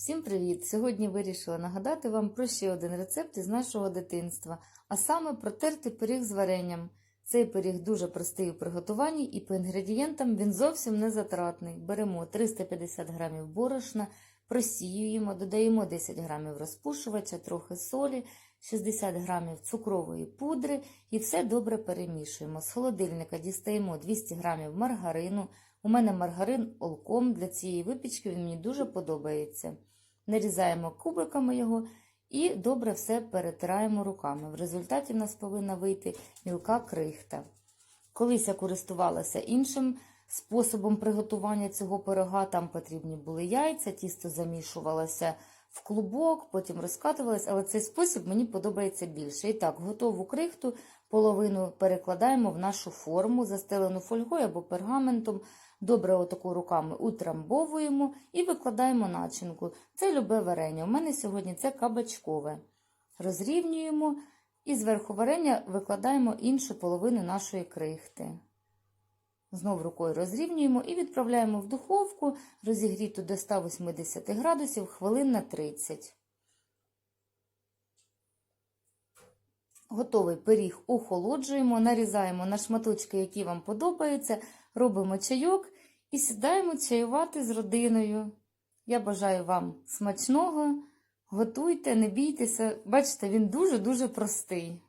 Всім привіт! Сьогодні вирішила нагадати вам про ще один рецепт із нашого дитинства, а саме протерти пиріг з варенням. Цей пиріг дуже простий у приготуванні і по інгредієнтам він зовсім не затратний. Беремо 350 г борошна, просіюємо, додаємо 10 г розпушувача, трохи солі, 60 г цукрової пудри і все добре перемішуємо. З холодильника дістаємо 200 г маргарину. У мене маргарин олком для цієї випічки він мені дуже подобається. Нарізаємо кубиками його і добре все перетираємо руками. В результаті в нас повинна вийти мілка крихта. Колись я користувалася іншим способом приготування цього пирога. Там потрібні були яйця, тісто замішувалося в клубок, потім розкатувалося, але цей спосіб мені подобається більше. І так, готову крихту половину перекладаємо в нашу форму, застелену фольгою або пергаментом. Добре отаку руками утрамбовуємо і викладаємо начинку. Це любе варення. У мене сьогодні це кабачкове. Розрівнюємо і зверху варення викладаємо іншу половину нашої крихти. Знов рукою розрівнюємо і відправляємо в духовку, розігріту до 180 градусів хвилин на 30. Готовий пиріг охолоджуємо, нарізаємо на шматочки, які вам подобаються, робимо чайок і сідаємо чаювати з родиною. Я бажаю вам смачного, готуйте, не бійтеся. Бачите, він дуже-дуже простий.